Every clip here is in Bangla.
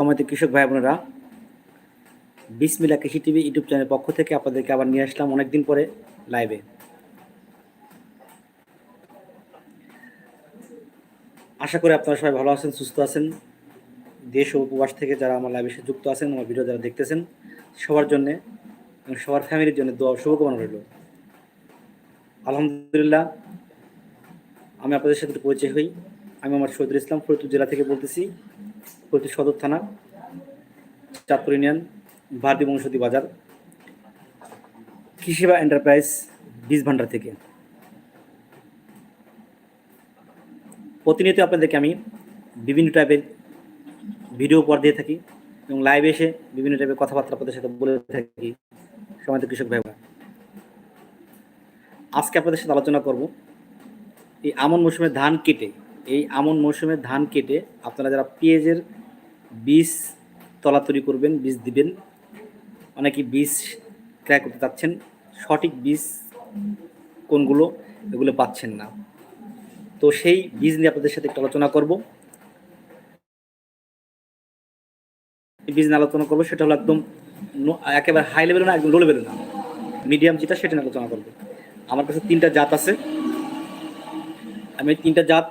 সময়তে কৃষক ভাই বোনেরা বিসমিল্লা কৃষি টিভি ইউটিউব চ্যানেলের পক্ষ থেকে আপনাদেরকে আবার নিয়ে আসলাম অনেকদিন পরে লাইভে আশা করি আপনারা সবাই ভালো আছেন, সুস্থ আছেন। দেশ ও উপবাস থেকে যারা আমার লাইভে সাথে যুক্ত আছেন, আমার ভিডিও যারা দেখতেছেন, সবার জন্যে এবং সবার ফ্যামিলির জন্য দোয়া শুভকামনা রইল। আলহামদুলিল্লাহ, আমি আপনাদের সাথে পরিচয় হই। আমি আমার শহীদুল ইসলাম ফরিদপুর জেলা থেকে বলতেছি। ফরিদপুর সদর থানা, চাঁদপুর ইউনিয়ন ভারতী বংশতী বাজার কৃষিবা এন্টারপ্রাইজ বীজ ভান্ডার থেকে। প্রতিনিয়ত আপনাদেরকে আমি বিভিন্ন টাইপের ভিডিও উপহার দিয়ে থাকি এবং লাইভে এসে বিভিন্ন টাইপের কথাবার্তা আপনাদের সাথে বলে থাকি সময় কৃষক ভাই আজকে আপনাদের সাথে আলোচনা করব এই আমন মৌসুমে ধান কেটে এই আমন মৌসুমে ধান কেটে আপনারা যারা পেঁয়াজের বীজ তলা তৈরি করবেন, বীজ দিবেন, অনেকে বীজ ক্রয় করতে চাচ্ছেন, সঠিক বীজ কোনগুলো এগুলো পাচ্ছেন না। তো সেই বীজ নিয়ে আপনাদের সাথে একটু আলোচনা করব। বীজ নিয়ে আলোচনা করব, সেটা হলো একদম একেবারে হাই লেভেল না, একদম লো লেভেল না। মিডিয়াম যেটা, সেটা নিয়ে আলোচনা করব। আমার কাছে তিনটা জাত আছে। আমি তিনটা জাত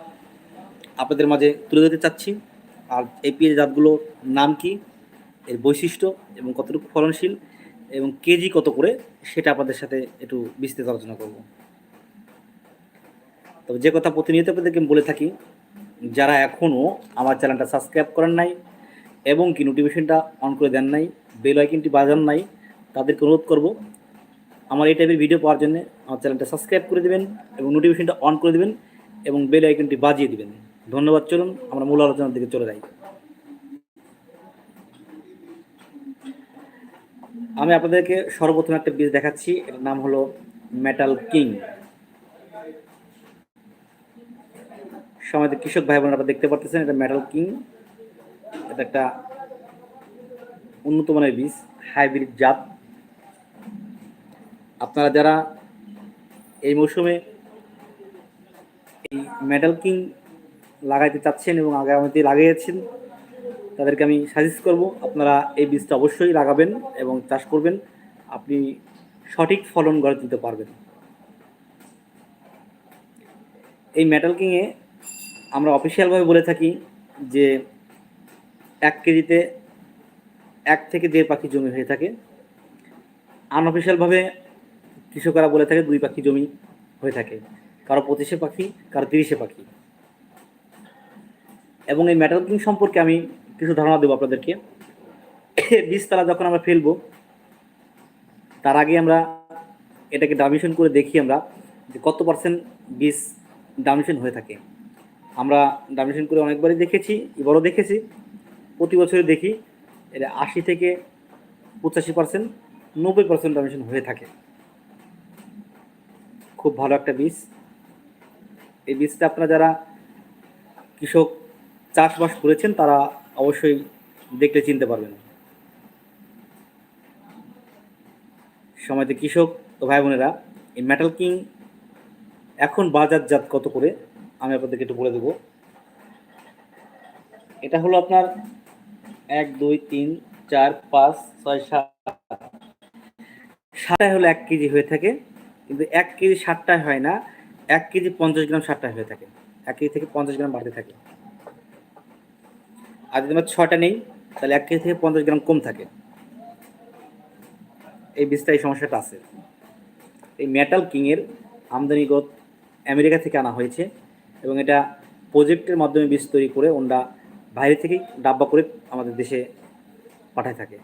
আপনাদের মাঝে তুলে ধরতে চাচ্ছি। আর এই পেঁয়াজ জাতগুলোর নাম কি, এর বৈশিষ্ট্য এবং কতটুকু ফলনশীল এবং কেজি কত করে, সেটা আপনাদের সাথে একটু বিস্তৃত আলোচনা করব। তবে যে কথা প্রতিনিয়ত আপনাদেরকে বলে থাকি, যারা এখনও আমার চ্যানেলটা সাবস্ক্রাইব করেন নাই এবং কি নোটিফিকেশনটা অন করে দেন নাই, বেল আইকনটি বাজান নাই, তাদেরকে অনুরোধ করব, আমার এই টাইপের ভিডিও পাওয়ার জন্য আমার চ্যানেলটা সাবস্ক্রাইব করে দেবেন এবং নোটিফিকেশনটা অন করে দেবেন এবং বেল আইকনটি বাজিয়ে দিবেন। ধন্যবাদ, চলুন আমরা মূল আলোচনার দিকে চলে যাই। আমি আপনাদেরকে সর্বপ্রথম একটা বীজ দেখাচ্ছি, এর নাম হলো মেটাল কিং। সমাজের কৃষক ভাই বোনেরা আপনারা দেখতে পারতেছেন, এটা মেটাল কিং। এটা একটা উন্নত মানের বীজ, হাইব্রিড জাত। আপনারা যারা এই মৌসুমে এই মেটাল কিং লাগাইতে চাচ্ছেন এবং আগামীতে লাগিয়েছেন, তাদেরকে আমি সাজেস্ট করব, আপনারা এই বীজটা অবশ্যই লাগাবেন এবং চাষ করবেন। আপনি সঠিক ফলন গড়ে তুলতে পারবেন। এই মেটাল কিংয়ে আমরা অফিসিয়ালভাবে বলে থাকি যে এক কেজিতে এক থেকে দেড় পাখি জমি হয়ে থাকে। আনঅফিসিয়ালভাবে কৃষকরা বলে থাকে দুই পাখি জমি হয়ে থাকে। কারও পঁচিশে পাখি, কারও তিরিশে পাখি। এবং এই মেটাল কিং সম্পর্কে আমি কিছু ধারণা দেবো আপনাদেরকে। বীজতলা যখন আমরা ফেলব, তার আগে আমরা এটাকে ডামিশন করে দেখি আমরা যে কত পার্সেন্ট বীজ ডামিশন হয়ে থাকে। আমরা ডামিশন করে অনেকবারই দেখেছি, এবারও দেখেছি, প্রতি বছরই দেখি এটা আশি থেকে পঁচাশি পার্সেন্ট নব্বই পার্সেন্ট ডামিশন হয়ে থাকে। খুব ভালো একটা বীজ। এই বীজটা আপনারা যারা কৃষক চাষবাস করেছেন, তারা অবশ্যই দেখলে চিনতে পারবেন। সময়তে কৃষক ভাই বোনেরা, এই মেটাল কিং এখন বাজারজাত কত করে, আমি আপনাদেরকে একটু বলে দেবো। এটা হলো আপনার এক, দুই, তিন, চার, পাঁচ, ছয়, সাত। সাতটায় হলো এক কেজি হয়ে থাকে, কিন্তু এক কেজি ষাটটায় হয় না, এক কেজি পঞ্চাশ গ্রাম ষাটটায় হয়ে থাকে। এক কেজি থেকে পঞ্চাশ গ্রাম বাড়তে থাকে। আর যদি আমরা ছটা নেই, তাহলে এক কেজি থেকে পঞ্চাশ গ্রাম কম থাকে। এই বীজটা এই সমস্যাটা আছে। এই মেটাল কিংয়ের আমদানিগত আমেরিকা থেকে আনা হয়েছে এবং এটা প্রজেক্টের মাধ্যমে বীজ তৈরি করে ওনরা বাইরে থেকেই ডাব্বা করে আমাদের দেশে পাঠায় থাকে।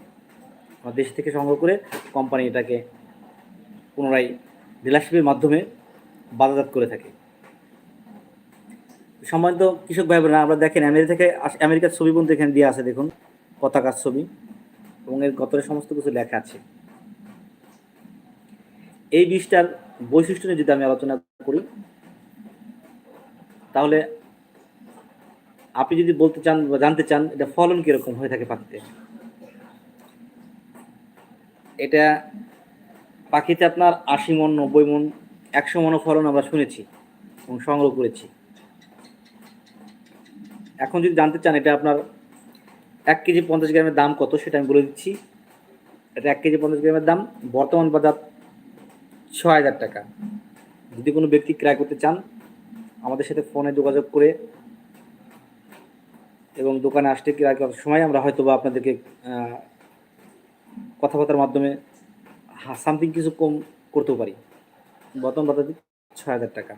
আমাদের দেশ থেকে সংগ্রহ করে কোম্পানি এটাকে পুনরায় ডিলারশিপের মাধ্যমে বাজারজাত করে থাকে। সম্মানিত কৃষক ভাই বোনেরা আমরা দেখেন আমেরিকা থেকে আমেরিকার ছবি বন্ধু এখানে দিয়ে আছে, দেখুন, পতাকার ছবি, এবং এর গতরে সমস্ত কিছু লেখা আছে। এই বীজটার বৈশিষ্ট্য নিয়ে যদি আমি আলোচনা করি, তাহলে আপনি যদি বলতে চান বা জানতে চান, এটা ফলন কীরকম হয়ে থাকে পাখিতে? এটা পাখিতে আপনার আশি মন, নব্বই মন, একশো মনও ফলন আমরা শুনেছি এবং সংগ্রহ করেছি। এখন যদি জানতে চান এটা আপনার এক কেজি পঞ্চাশ গ্রামের দাম কত, সেটা আমি বলে দিচ্ছি। এটা এক কেজি পঞ্চাশ গ্রামের দাম, বর্তমান বাজার ছয় হাজার টাকা। যদি কোনো ব্যক্তি ক্রয় করতে চান, আমাদের সাথে ফোনে যোগাযোগ করে এবং দোকানে আসতে ক্রয় করার সময় আমরা হয়তো বা আপনাদেরকে কথাবার্তার মাধ্যমে সামথিং কিছু কম করতেও পারি। বর্তমান বাজার ছয় হাজার টাকা।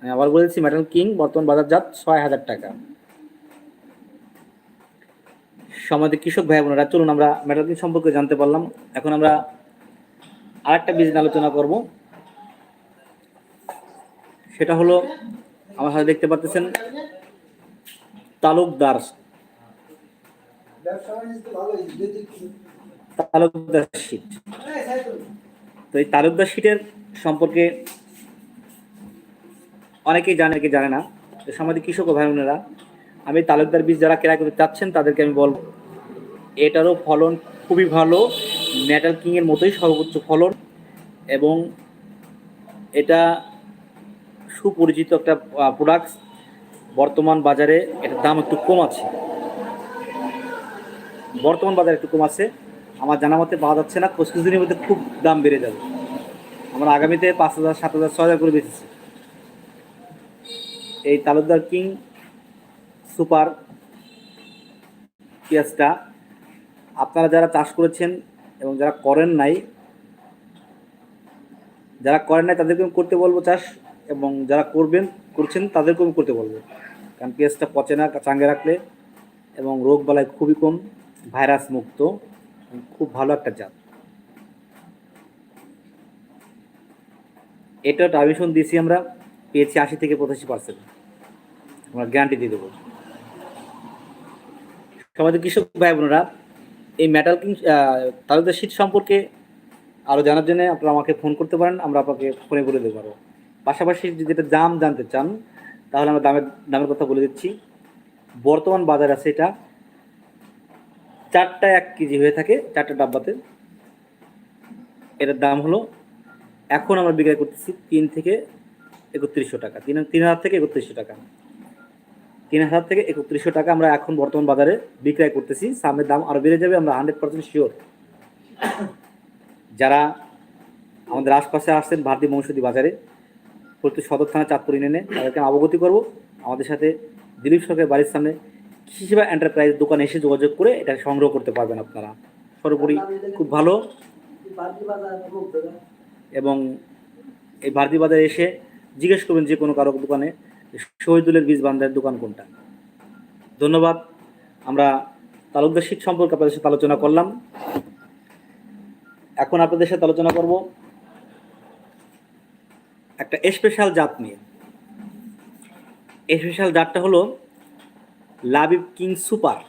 আমি আবার বলেছি মেটাল কিং বর্তমান বাজারজাত ছয় হাজার টাকা। সমাজে কৃষক ভাই বোনেরা, চলুন আমরা মেটালকিন সম্পর্কে জানতে পারলাম। এখন আমরা আরেকটা বীজ নিয়ে আলোচনা করব। সেটা হলো, আমার হাতে দেখতে পাচ্ছেন তালুকদার। তালুকদার শীট তো এই তালুকদার শীটের সম্পর্কে অনেকেই জানে কে জানে না। সামাজিক কৃষক ভাই বোনেরা আমি তালুকদার বীজ যারা ক্রয় করতে চাচ্ছেন, তাদেরকে আমি বলব, এটারও ফলন খুবই ভালো। মেটাল কিংয়ের মতোই সর্বোচ্চ ফলন এবং এটা সুপরিচিত একটা প্রোডাক্ট বর্তমান বাজারে এটার দাম একটু কম আছে। বর্তমান বাজারে একটু কম আছে। আমার জানা মতে পাওয়া যাচ্ছে না কিছু দিনের মধ্যে খুব দাম বেড়ে যাবে। আমরা আগামীতে পাঁচ হাজার, সাত হাজার, ছয় হাজার করে বেঁচেছি। এই তালুকদার কিং সুপার পেঁয়াজটা। আপনারা যারা চাষ করেছেন এবং যারা করেন নাই, যারা করেন নাই তাদেরকে আমি করতে বলব চাষ, এবং যারা করবেন, করছেন তাদেরকেও আমি করতে বলব। কারণ পেঁয়াজটা পচে না, চাঙ্গে রাখলে, এবং রোগ বালাই খুবই কম, ভাইরাস মুক্ত খুব ভালো একটা জাত। এটা টার্মিশন দিয়েছি আমরা, পেয়েছি আশি থেকে পঁচাশি পার্সেন্ট আমরা গ্যারান্টি দিয়ে দেবো। সমাজের কৃষক ভাই বোনেরা, এই মেটাল কিং তালুকদার শীত সম্পর্কে আরও জানার জন্য আপনারা আমাকে ফোন করতে পারেন, আমরা আপনাকে ফোনে বলে দেবো আরও পাশাপাশি যদি যেটা দাম জানতে চান, তাহলে আমরা দামের দামের কথা বলে দিচ্ছি। বর্তমান বাজার আছে এটা চারটা এক কেজি হয়ে থাকে, চারটা ডাব্বাতে। এটার দাম হলো, এখন আমরা বিক্রয় করতেছি তিন থেকে একত্রিশশো টাকা, তিন তিন হাজার থেকে একত্রিশশো টাকা। তিন হাজার থেকে একত্রিশশো টাকা আমরা এখন বর্তমান বাজারে বিক্রয় করতেছি। সামনের দাম আরও বেড়ে যাবে, আমরা হান্ড্রেড পার্সেন্ট শিওর। যারা আমাদের আশপাশে আসছেন ভারতী মৌসুদী বাজারে প্রতি সদর থানা চাঁদপুর ইউনিয়নে, তাদেরকে আমি অবগতি করব। আমাদের সাথে দিলীপ সরকারের বাড়ির সামনে কৃষিবা এন্টারপ্রাইজ দোকানে এসে যোগাযোগ করে এটা সংগ্রহ করতে পারবেন আপনারা। সর্বোপরি খুব ভালো। এবং এই ভারতী বাজারে এসে জিজ্ঞেস করবেন যে কোনো কারও দোকানে শহীদুলের বীজ বান্ধার দোকান কোনটা? ধন্যবাদ। আমরা তালুকদার শীত সম্পর্কে আপনাদের সাথে আলোচনা করলাম। এখন আপনাদের সাথে আলোচনা করব একটা স্পেশাল জাত নিয়ে। স্পেশাল জাতটা হলো লাবিব কিং সুপার।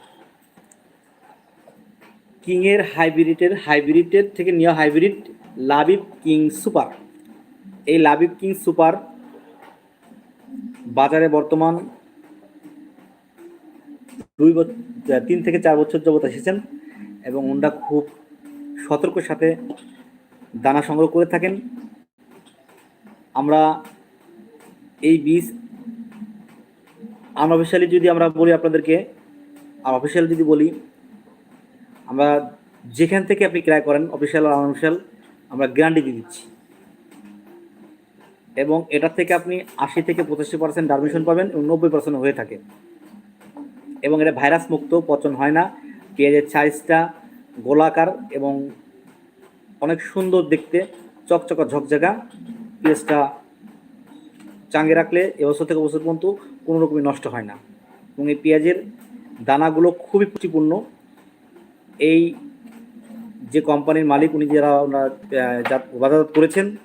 কিংয়ের হাইব্রিডের হাইব্রিডের থেকে নেওয়া হাইব্রিড লাবিব কিং সুপার। এই লাবিব কিং সুপার বাজারে বর্তমান দুই বছর তিন থেকে চার বছর যাবত এসেছেন এবং ওনরা খুব সতর্কের সাথে দানা সংগ্রহ করে থাকেন। আমরা এই বীজ আনঅফিসিয়ালি যদি আমরা বলি আপনাদেরকে, আর অফিসিয়াল যদি বলি, আমরা যেখান থেকে আপনি ক্রয় করেন অফিসিয়াল আর আনঅফিসিয়াল আমরা গ্যারান্টি দিয়ে দিচ্ছি। এবং এটা থেকে আপনি আশি থেকে পঁচাশি পার্সেন্ট ডারমিশন পাবেন এবং নব্বই পার্সেন্ট হয়ে থাকে। এবং এটা ভাইরাস মুক্ত, পচন হয় না। পেঁয়াজের সাইজটা গোলাকার এবং অনেক সুন্দর দেখতে, চকচকা ঝকঝকা। পেঁয়াজটা চাঙ্গে রাখলে এবছর থেকে বছর পর্যন্ত কোনো রকমই নষ্ট হয় না। এবং এই পেঁয়াজের দানাগুলো খুবই পুষ্টিপূর্ণ। এই যে কোম্পানির মালিক, উনি যারা ওনারা বাজারজাত করেছেন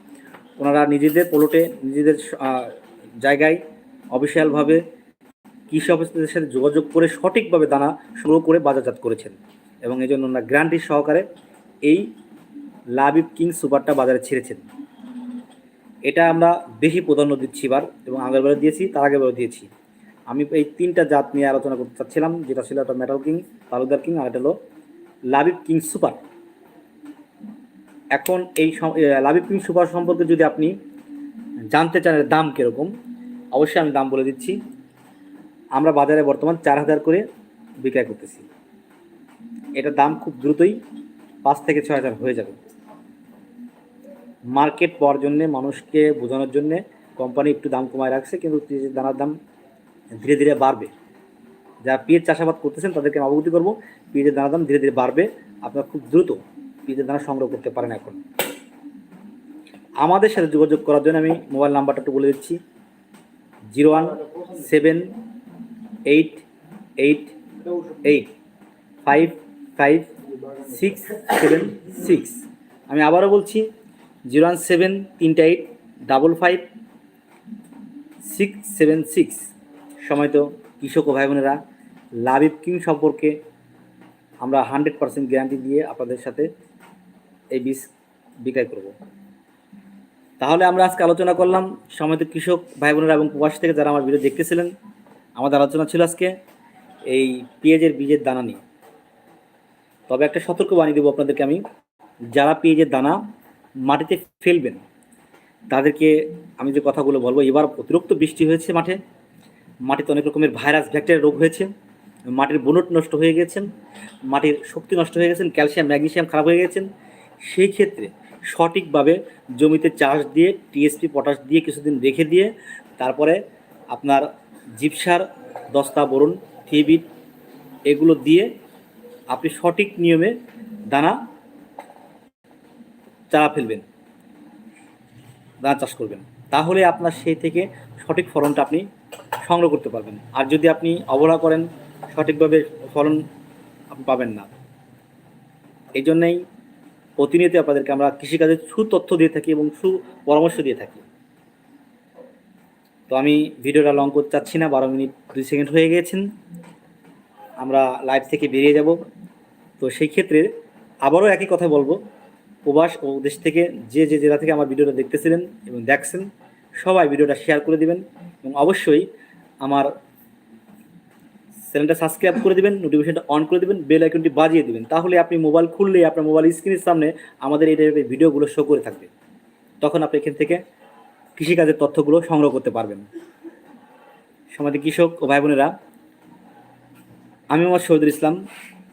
ওনারা নিজেদের পোলটে নিজেদের জায়গায় অফিসিয়ালভাবে কৃষি অফিসদের সাথে যোগাযোগ করে সঠিকভাবে দানা সংগ্রহ করে বাজারজাত করেছেন। এবং এই জন্য ওনারা গ্যারান্টি সহকারে এই লাবিব কিং সুপারটা বাজারে ছেড়েছেন। এটা আমরা বেশি প্রাধান্য দিচ্ছি এবার এবং আগের বারে দিয়েছি, তার আগের বারে দিয়েছি। আমি এই তিনটা জাত নিয়ে আলোচনা করতে চাচ্ছিলাম, যেটা ছিল একটা মেটাল কিং তালুকদার কিং আর এটা হলো লাবিব কিং সুপার। এখন এই লাবিব কিং সুপার সম্পর্কে যদি আপনি জানতে চান দাম কীরকম, অবশ্যই আমি দাম বলে দিচ্ছি। আমরা বাজারে বর্তমান চার হাজার করে বিক্রয় করতেছি। এটার দাম খুব দ্রুতই পাঁচ থেকে ছয় হাজার হয়ে যাবে। মার্কেট পাওয়ার জন্যে, মানুষকে বোঝানোর জন্যে কোম্পানি একটু দাম কমায় রাখছে, কিন্তু দানার দাম ধীরে ধীরে বাড়বে। যারা পেঁয়াজ চাষাবাদ করতেছেন তাদেরকে আমি অবগতি করব, পেঁয়াজের দানার দাম ধীরে ধীরে বাড়বে। আপনারা খুব দ্রুত পেঁয়াজের দানা সংগ্রহ করতে পারেন এখন। আমাদের সাথে যোগাযোগ করার জন্য আমি মোবাইল নাম্বারটা একটু বলে দিচ্ছি। Zero one seven eight eight eight five five six seven six. আমি আবারও বলছি, জিরো ওয়ান সেভেন তিনটা eight double five six seven six. সময় তো কৃষক ও ভাই বোনেরা লাভিব কিং সম্পর্কে আমরা হান্ড্রেড পার্সেন্ট গ্যারান্টি দিয়ে আপনাদের সাথে এই বীজ বিক্রয় করব। তাহলে আমরা আজকে আলোচনা করলাম সময় কৃষক ভাই বোনেরা এবং প্রবাস থেকে যারা আমার ভিডিও দেখতেছিলেন, আমাদের আলোচনা ছিল আজকে এই পেঁয়াজের বীজের দানা নিয়ে। তবে একটা সতর্ক বানিয়ে দেবো আপনাদেরকে আমি, যারা পেঁয়াজের দানা মাটিতে ফেলবেন, তাদেরকে আমি যে কথাগুলো বলব, এবার অতিরিক্ত বৃষ্টি হয়েছে মাঠে, মাটিতে অনেক রকমের ভাইরাস, ব্যাকটেরিয়া রোগ হয়েছে। মাটির বুনট নষ্ট হয়ে গেছেন, মাটির শক্তি নষ্ট হয়ে গেছেন, ক্যালসিয়াম ম্যাগনেসিয়াম খারাপ হয়ে গেছেন। সেই ক্ষেত্রে সঠিকভাবে জমিতে চাষ দিয়ে, টিএসপি, পটাশ দিয়ে কিছুদিন রেখে দিয়ে তারপরে আপনার জিপসার দস্তা, বরুণ, থিবিট এগুলো দিয়ে আপনি সঠিক নিয়মে দানা চারা ফেলবেন, দানা চাষ করবেন। তাহলে আপনার সেই থেকে সঠিক ফলনটা আপনি সংগ্রহ করতে পারবেন। আর যদি আপনি অবহেলা করেন সঠিকভাবে ফলন পাবেন না। এই জন্যেই প্রতিনিয়ত আপনাদেরকে আমরা কৃষিকাজের সুতথ্য দিয়ে থাকি এবং সুপরামর্শ দিয়ে থাকি। তো আমি ভিডিওটা লং করতে চাচ্ছি না, বারো মিনিট দুই সেকেন্ড হয়ে গিয়েছেন। আমরা লাইভ থেকে বেরিয়ে যাব। তো সেই ক্ষেত্রে আবারও একই কথা বলব। প্রবাস ও দেশ থেকে যে যে জেলা থেকে আমার ভিডিওটা দেখতেছিলেন এবং দেখছেন, সবাই ভিডিওটা শেয়ার করে দিবেন এবং অবশ্যই আমার চ্যানেলটা সাবস্ক্রাইব করে দিবেন নোটিফিকেশনটা অন করে দিবেন বেল আইকনটি বাজিয়ে দিবেন, তাহলে আপনি মোবাইল খুললেই আপনার মোবাইল স্ক্রিনের সামনে আমাদের এই টাইপের ভিডিওগুলো শো করে থাকবে। তখন আপনি এখান থেকে কৃষিকাজের তথ্যগুলো সংগ্রহ করতে পারবেন। সমাজে কৃষক ও ভাই বোনেরা, আমি আমার শহীদুল ইসলাম।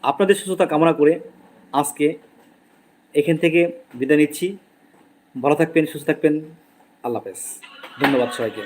আপনাদের সুস্থতা কামনা করে আজকে এখান থেকে বিদায় নিচ্ছি। ভালো থাকবেন, সুস্থ থাকবেন। আল্লাহ হাফেজ। ধন্যবাদ সবাইকে।